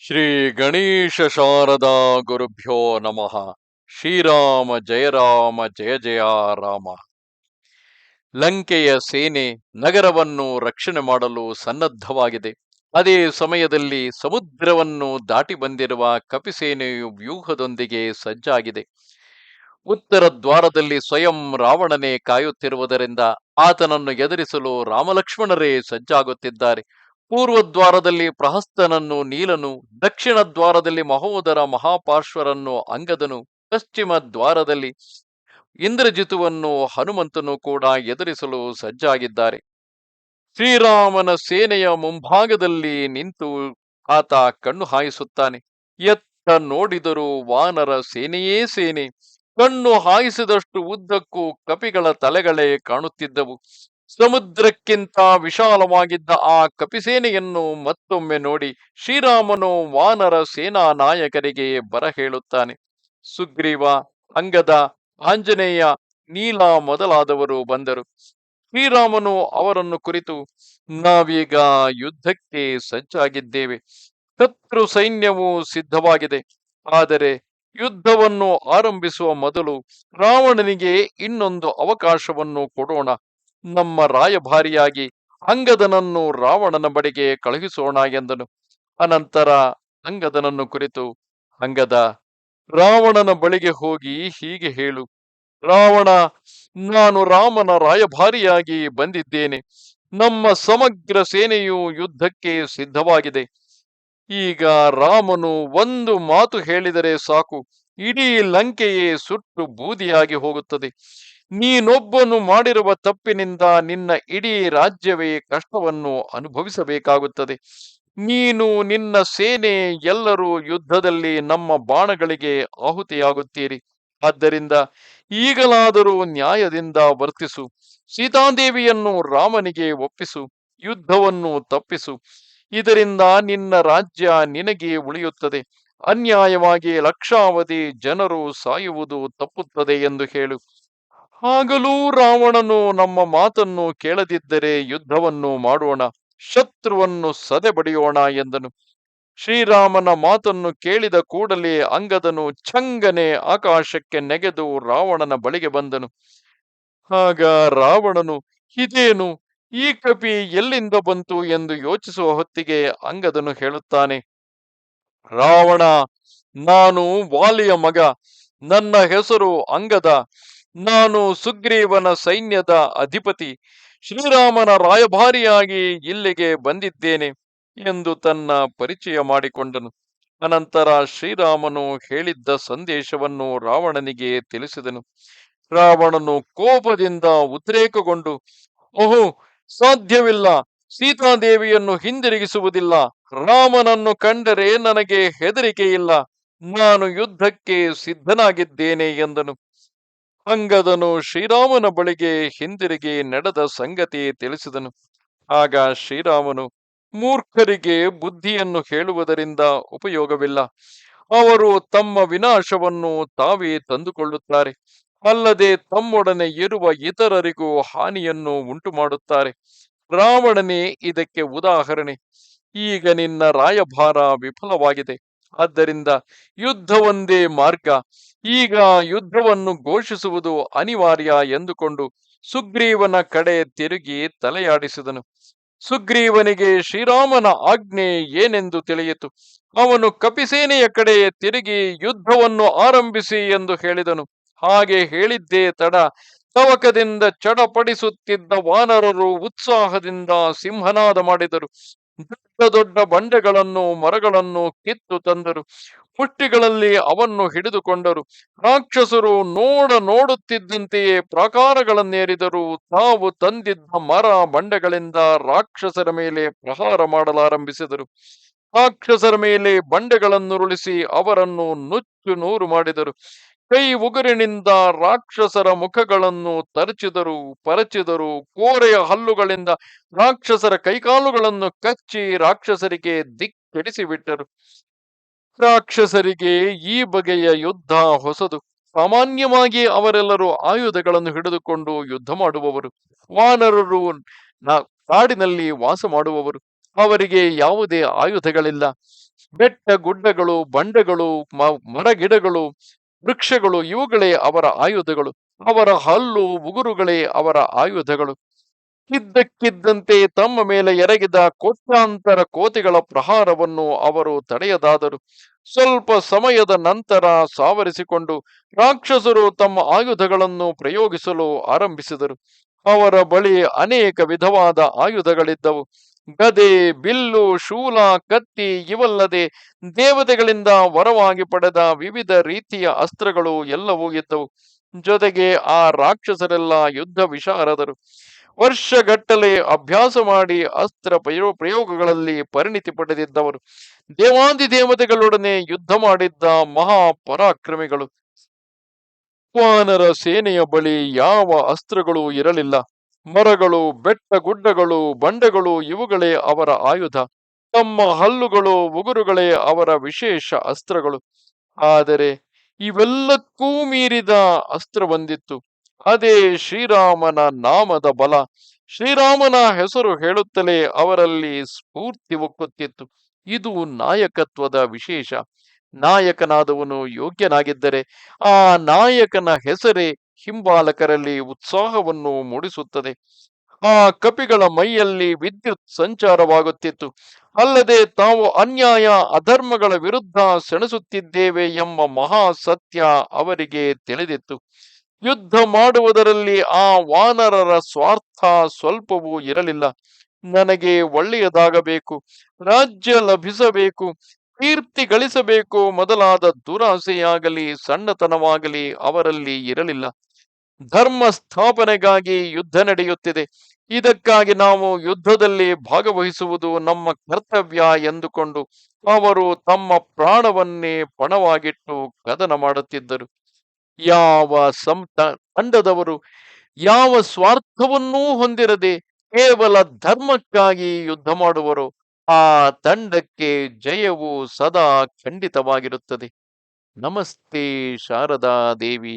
ಶ್ರೀ ಗಣೇಶ ಶಾರದಾ ಗುರುಭ್ಯೋ ನಮಃ. ಶ್ರೀರಾಮ ಜಯ ರಾಮ ಜಯ ಜಯ ರಾಮ. ಲಂಕೆಯ ಸೇನೆ ನಗರವನ್ನು ರಕ್ಷಣೆ ಮಾಡಲು ಸನ್ನದ್ಧವಾಗಿದೆ. ಅದೇ ಸಮಯದಲ್ಲಿ ಸಮುದ್ರವನ್ನು ದಾಟಿ ಬಂದಿರುವ ಕಪಿಸೇನೆಯು ವ್ಯೂಹದೊಂದಿಗೆ ಸಜ್ಜಾಗಿದೆ. ಉತ್ತರ ದ್ವಾರದಲ್ಲಿ ಸ್ವಯಂ ರಾವಣನೇ ಕಾಯುತ್ತಿರುವುದರಿಂದ ಆತನನ್ನು ಎದುರಿಸಲು ರಾಮಲಕ್ಷ್ಮಣರೇ ಸಜ್ಜಾಗುತ್ತಿದ್ದಾರೆ. ಪೂರ್ವ ದ್ವಾರದಲ್ಲಿ ಪ್ರಹಸ್ತನನ್ನು, ನೀಲನು, ದಕ್ಷಿಣ ದ್ವಾರದಲ್ಲಿ ಮಹೋದರ ಮಹಾಪಾರ್ಶ್ವರನ್ನು ಅಂಗದನು, ಪಶ್ಚಿಮ ದ್ವಾರದಲ್ಲಿ ಇಂದ್ರಜಿತುವನ್ನು ಹನುಮಂತನು ಕೂಡ ಎದುರಿಸಲು ಸಜ್ಜಾಗಿದ್ದಾರೆ. ಶ್ರೀರಾಮನ ಸೇನೆಯ ಮುಂಭಾಗದಲ್ಲಿ ನಿಂತು ಆತ ಕಣ್ಣು ಹಾಯಿಸುತ್ತಾನೆ. ಎತ್ತ ನೋಡಿದರೂ ವಾನರ ಸೇನೆಯೇ ಸೇನೆ. ಕಣ್ಣು ಹಾಯಿಸಿದಷ್ಟು ಉದ್ದಕ್ಕೂ ಕಪಿಗಳ ತಲೆಗಳೇ ಕಾಣುತ್ತಿದ್ದವು. ಸಮುದ್ರಕ್ಕಿಂತ ವಿಶಾಲವಾಗಿದ್ದ ಆ ಕಪಿಸೇನೆಯನ್ನು ಮತ್ತೊಮ್ಮೆ ನೋಡಿ ಶ್ರೀರಾಮನು ವಾನರ ಸೇನಾ ನಾಯಕರಿಗೆ ಬರ ಹೇಳುತ್ತಾನೆ. ಸುಗ್ರೀವ, ಅಂಗದ, ಆಂಜನೇಯ, ನೀಲ ಮೊದಲಾದವರು ಬಂದರು. ಶ್ರೀರಾಮನು ಅವರನ್ನು ಕುರಿತು, ನಾವೀಗ ಯುದ್ಧಕ್ಕೆ ಸಜ್ಜಾಗಿದ್ದೇವೆ. ಶತ್ರು ಸೈನ್ಯವು ಸಿದ್ಧವಾಗಿದೆ. ಆದರೆ ಯುದ್ಧವನ್ನು ಆರಂಭಿಸುವ ಮೊದಲು ರಾವಣನಿಗೆ ಇನ್ನೊಂದು ಅವಕಾಶವನ್ನು ಕೊಡೋಣ. ನಮ್ಮ ರಾಯಭಾರಿಯಾಗಿ ಅಂಗದನನ್ನು ರಾವಣನ ಬಳಿಗೆ ಕಳುಹಿಸೋಣ ಎಂದನು. ಅನಂತರ ಅಂಗದನನ್ನು ಕುರಿತು ಅಂಗದ ರಾವಣನ ಬಳಿಗೆ ಹೋಗಿ ಹೀಗೆ ಹೇಳು. ರಾವಣ, ನಾನು ರಾಮನ ರಾಯಭಾರಿಯಾಗಿ ಬಂದಿದ್ದೇನೆ. ನಮ್ಮ ಸಮಗ್ರ ಸೇನೆಯು ಯುದ್ಧಕ್ಕೆ ಸಿದ್ಧವಾಗಿದೆ. ಈಗ ರಾಮನು ಒಂದು ಮಾತು ಹೇಳಿದರೆ ಸಾಕು. ಇಡೀ ಲಂಕೆಯೇ ಸುಟ್ಟು ಬೂದಿಯಾಗಿ ಹೋಗುತ್ತದೆ. ನೀನೊಬ್ಬನು ಮಾಡಿರುವ ತಪ್ಪಿನಿಂದ ನಿನ್ನ ಇಡೀ ರಾಜ್ಯವೇ ಕಷ್ಟವನ್ನು ಅನುಭವಿಸಬೇಕಾಗುತ್ತದೆ. ನೀನು ನಿನ್ನ ಸೇನೆ ಎಲ್ಲರೂ ಯುದ್ಧದಲ್ಲಿ ನಮ್ಮ ಬಾಣಗಳಿಗೆ ಆಹುತಿಯಾಗುತ್ತೀರಿ. ಆದ್ದರಿಂದ ಈಗಲಾದರೂ ನ್ಯಾಯದಿಂದ ವರ್ತಿಸು. ಸೀತಾದೇವಿಯನ್ನು ರಾಮನಿಗೆ ಒಪ್ಪಿಸು. ಯುದ್ಧವನ್ನು ತಪ್ಪಿಸು. ಇದರಿಂದ ನಿನ್ನ ರಾಜ್ಯ ನಿನಗೆ ಉಳಿಯುತ್ತದೆ. ಅನ್ಯಾಯವಾಗಿ ಲಕ್ಷಾವಧಿ ಜನರು ಸಾಯುವುದು ತಪ್ಪುತ್ತದೆ ಎಂದು ಹೇಳು. ಆಗಲೂ ರಾವಣನು ನಮ್ಮ ಮಾತನ್ನು ಕೇಳದಿದ್ದರೆ ಯುದ್ಧವನ್ನು ಮಾಡೋಣ ಶತ್ರುವನ್ನು ಸದೆಬಡಿಯೋಣ ಎಂದನು. ಶ್ರೀರಾಮನ ಮಾತನ್ನು ಕೇಳಿದ ಕೂಡಲೇ ಅಂಗದನು ಛಂಗನೆ ಆಕಾಶಕ್ಕೆ ನೆಗೆದು ರಾವಣನ ಬಳಿಗೆ ಬಂದನು. ಆಗ ರಾವಣನು, ಇದೇನು? ಈ ಕಪಿ ಎಲ್ಲಿಂದ ಬಂತು ಎಂದು ಯೋಚಿಸುವ ಹೊತ್ತಿಗೆ ಅಂಗದನು ಹೇಳುತ್ತಾನೆ, ರಾವಣ, ನಾನು ವಾಲಿಯ ಮಗ, ನನ್ನ ಹೆಸರು ಅಂಗದ. ನಾನು ಸುಗ್ರೀವನ ಸೈನ್ಯದ ಅಧಿಪತಿ, ಶ್ರೀರಾಮನ ರಾಯಭಾರಿಯಾಗಿ ಇಲ್ಲಿಗೆ ಬಂದಿದ್ದೇನೆ ಎಂದು ತನ್ನ ಪರಿಚಯ ಮಾಡಿಕೊಂಡನು. ಅನಂತರ ಶ್ರೀರಾಮನು ಹೇಳಿದ್ದ ಸಂದೇಶವನ್ನು ರಾವಣನಿಗೆ ತಿಳಿಸಿದನು. ರಾವಣನು ಕೋಪದಿಂದ ಉದ್ರೇಕಗೊಂಡು, ಓಹೋ, ಸಾಧ್ಯವಿಲ್ಲ. ಸೀತಾದೇವಿಯನ್ನು ಹಿಂದಿರುಗಿಸುವುದಿಲ್ಲ. ರಾಮನನ್ನು ಕಂಡರೆ ನನಗೆ ಹೆದರಿಕೆಯಿಲ್ಲ. ನಾನು ಯುದ್ಧಕ್ಕೆ ಸಿದ್ಧನಾಗಿದ್ದೇನೆ ಎಂದನು. ಅಂಗದನು ಶ್ರೀರಾಮನ ಬಳಿಗೆ ಹಿಂದಿರುಗಿ ನಡೆದ ಸಂಗತಿ ತಿಳಿಸಿದನು. ಆಗ ಶ್ರೀರಾಮನು ಮೂರ್ಖರಿಗೆ ಬುದ್ಧಿಯನ್ನು ಹೇಳುವುದರಿಂದ ಉಪಯೋಗವಿಲ್ಲ. ಅವರು ತಮ್ಮ ವಿನಾಶವನ್ನು ತಾವೇ ತಂದುಕೊಳ್ಳುತ್ತಾರೆ. ಅಲ್ಲದೆ ತಮ್ಮೊಡನೆ ಇರುವ ಇತರರಿಗೂ ಹಾನಿಯನ್ನು ಉಂಟು ಮಾಡುತ್ತಾರೆ ರಾವಣನೇ ಇದಕ್ಕೆ ಉದಾಹರಣೆ. ಈಗ ನಿನ್ನ ರಾಯಭಾರ ವಿಫಲವಾಗಿದೆ. ಆದ್ದರಿಂದ ಯುದ್ಧವೊಂದೇ ಮಾರ್ಗ. ಈಗ ಯುದ್ಧವನ್ನು ಘೋಷಿಸುವುದು ಅನಿವಾರ್ಯ ಎಂದುಕೊಂಡು ಸುಗ್ರೀವನ ಕಡೆ ತಿರುಗಿ ತಲೆಯಾಡಿಸಿದನು. ಸುಗ್ರೀವನಿಗೆ ಶ್ರೀರಾಮನ ಆಜ್ಞೆ ಏನೆಂದು ತಿಳಿಯಿತು? ಅವನು ಕಪಿಸೇನೆಯ ಕಡೆ ತಿರುಗಿ ಯುದ್ಧವನ್ನು ಆರಂಭಿಸಿ ಎಂದು ಹೇಳಿದನು. ಹಾಗೆ ಹೇಳಿದ್ದೇ ತಡ. ತವಕದಿಂದ ಚಡಪಡಿಸುತ್ತಿದ್ದ ವಾನರರು ಉತ್ಸಾಹದಿಂದ ಸಿಂಹನಾದ ಮಾಡಿದರು. ದೊಡ್ಡ ದೊಡ್ಡ ಬಂಡೆಗಳನ್ನು, ಮರಗಳನ್ನು ಕಿತ್ತು ತಂದರು. ಪುಟ್ಟಿಗಳಲ್ಲಿ ಅವನ್ನು ಹಿಡಿದುಕೊಂಡರು. ರಾಕ್ಷಸರು ನೋಡ ನೋಡುತ್ತಿದ್ದಂತೆಯೇ ಪ್ರಾಕಾರಗಳನ್ನೇರಿದರು. ತಾವು ತಂದಿದ್ದ ಮರ ಬಂಡೆಗಳಿಂದ ರಾಕ್ಷಸರ ಮೇಲೆ ಪ್ರಹಾರ ಮಾಡಲಾರಂಭಿಸಿದರು. ರಾಕ್ಷಸರ ಮೇಲೆ ಬಂಡೆಗಳನ್ನುರುಳಿಸಿ ಅವರನ್ನು ನುಚ್ಚು ನೂರು ಮಾಡಿದರು. ಕೈ ಉಗುರಿನಿಂದ ರಾಕ್ಷಸರ ಮುಖಗಳನ್ನು ತರಚಿದರು, ಪರಚಿದರು. ಕೋರೆಯ ಹಲ್ಲುಗಳಿಂದ ರಾಕ್ಷಸರ ಕೈಕಾಲುಗಳನ್ನು ಕಚ್ಚಿ ರಾಕ್ಷಸರಿಗೆ ದಿಕ್ಕೆಡಿಸಿಬಿಟ್ಟರು. ರಾಕ್ಷಸರಿಗೆ ಈ ಬಗೆಯ ಯುದ್ಧ ಹೊಸದು. ಸಾಮಾನ್ಯವಾಗಿ ಅವರೆಲ್ಲರೂ ಆಯುಧಗಳನ್ನು ಹಿಡಿದುಕೊಂಡು ಯುದ್ಧ ಮಾಡುವವರು. ವಾನರರು ಕಾಡಿನಲ್ಲಿ ವಾಸ ಮಾಡುವವರು. ಅವರಿಗೆ ಯಾವುದೇ ಆಯುಧಗಳಿಲ್ಲ. ಬೆಟ್ಟ ಗುಡ್ಡಗಳು, ಬಂಡೆಗಳು ಮರಗಿಡಗಳು ವೃಕ್ಷಗಳು, ಇವುಗಳೇ ಅವರ ಆಯುಧಗಳು, ಅವರ ಹಲ್ಲು, ಉಗುರುಗಳೇ ಅವರ ಆಯುಧಗಳು. ಇದ್ದಕ್ಕಿದ್ದಂತೆ ತಮ್ಮ ಮೇಲೆ ಎರಗಿದ ಕೋಟ್ಯಾಂತರ ಕೋತಿಗಳ ಪ್ರಹಾರವನ್ನು ಅವರು ತಡೆಯದಾದರು. ಸ್ವಲ್ಪ ಸಮಯದ ನಂತರ ಸಾವರಿಸಿಕೊಂಡು ರಾಕ್ಷಸರು ತಮ್ಮ ಆಯುಧಗಳನ್ನು ಪ್ರಯೋಗಿಸಲು ಆರಂಭಿಸಿದರು. ಅವರ ಬಳಿ ಅನೇಕ ವಿಧವಾದ ಆಯುಧಗಳಿದ್ದವು. ಗದೆ, ಬಿಲ್ಲು, ಶೂಲ ಕತ್ತಿ ಇವಲ್ಲದೆ ದೇವತೆಗಳಿಂದ ವರವಾಗಿ ಪಡೆದ ವಿವಿಧ ರೀತಿಯ ಅಸ್ತ್ರಗಳು ಎಲ್ಲವೂ ಇದ್ದವು ಜೊತೆಗೆ ಆ ರಾಕ್ಷಸರೆಲ್ಲ ಯುದ್ಧ ವಿಶಾರದರು. ವರ್ಷಗಟ್ಟಲೆ ಅಭ್ಯಾಸ ಮಾಡಿ ಅಸ್ತ್ರ ಪ್ರಯೋ, ಪ್ರಯೋಗಗಳಲ್ಲಿ ಪರಿಣಿತಿ ಪಡೆದಿದ್ದವರು. ದೇವಾದಿದೇವತೆಗಳೊಡನೆ ಯುದ್ಧ ಮಾಡಿದ್ದ ಮಹಾ ಪರಾಕ್ರಮಿಗಳು. ವಾನರ ಸೇನೆಯ ಬಳಿ ಯಾವ ಅಸ್ತ್ರಗಳು ಇರಲಿಲ್ಲ. ಮರಗಳು, ಬೆಟ್ಟ ಗುಡ್ಡಗಳು, ಬಂಡೆಗಳು ಇವುಗಳೇ ಅವರ ಆಯುಧ. ತಮ್ಮ ಹಲ್ಲುಗಳು, ಉಗುರುಗಳೇ ಅವರ ವಿಶೇಷ ಅಸ್ತ್ರಗಳು. ಆದರೆ ಇವೆಲ್ಲಕ್ಕೂ ಮೀರಿದ ಅಸ್ತ್ರ ಬಂದಿತ್ತು ಅದೇ ಶ್ರೀರಾಮನ ನಾಮದ ಬಲ. ಶ್ರೀರಾಮನ ಹೆಸರು ಹೇಳುತ್ತಲೇ ಅವರಲ್ಲಿ ಸ್ಫೂರ್ತಿ ಒಕ್ಕುತ್ತಿತ್ತು. ಇದು ನಾಯಕತ್ವದ ವಿಶೇಷ. ನಾಯಕನಾದವನು ಯೋಗ್ಯನಾಗಿದ್ದರೆ ಆ ನಾಯಕನ ಹೆಸರೇ ಹಿಂಬಾಲಕರಲ್ಲಿ ಉತ್ಸಾಹವನ್ನು ಮೂಡಿಸುತ್ತದೆ. ಆ ಕಪಿಗಳ ಮೈಯಲ್ಲಿ ವಿದ್ಯುತ್ ಸಂಚಾರವಾಗುತ್ತಿತ್ತು. ಅಲ್ಲದೆ ತಾವು ಅನ್ಯಾಯ, ಅಧರ್ಮಗಳ ವಿರುದ್ಧ ಸೆಣಸುತ್ತಿದ್ದೇವೆ ಎಂಬ ಮಹಾ ಸತ್ಯ ಅವರಿಗೆ ತಿಳಿದಿತ್ತು. ಯುದ್ಧ ಮಾಡುವುದರಲ್ಲಿ ಆ ವಾನರರ ಸ್ವಾರ್ಥ ಸ್ವಲ್ಪವೂ ಇರಲಿಲ್ಲ. ನನಗೆ ಒಳ್ಳೆಯದಾಗಬೇಕು, ರಾಜ್ಯ ಲಭಿಸಬೇಕು, ಕೀರ್ತಿ ಗಳಿಸಬೇಕು ಮೊದಲಾದ ದುರಾಸೆಯಾಗಲಿ, ಸಣ್ಣತನವಾಗಲಿ ಅವರಲ್ಲಿ ಇರಲಿಲ್ಲ. ಧರ್ಮ ಸ್ಥಾಪನೆಗಾಗಿ ಯುದ್ಧ ನಡೆಯುತ್ತಿದೆ. ಇದಕ್ಕಾಗಿ ನಾವು ಯುದ್ಧದಲ್ಲಿ ಭಾಗವಹಿಸುವುದು ನಮ್ಮ ಕರ್ತವ್ಯ ಎಂದುಕೊಂಡು ಅವರು ತಮ್ಮ ಪ್ರಾಣವನ್ನೇ ಪಣವಾಗಿಟ್ಟು ಕದನ ಮಾಡುತ್ತಿದ್ದರು. ಯಾವ ಸಂ ತಂಡದವರು ಯಾವ ಸ್ವಾರ್ಥವನ್ನೂ ಹೊಂದಿರದೆ ಕೇವಲ ಧರ್ಮಕ್ಕಾಗಿ ಯುದ್ಧ ಮಾಡುವರು, ಆ ತಂಡಕ್ಕೆ ಜಯವು ಸದಾ ಖಂಡಿತವಾಗಿರುತ್ತದೆ. ನಮಸ್ತೆ ಶಾರದಾ ದೇವಿ.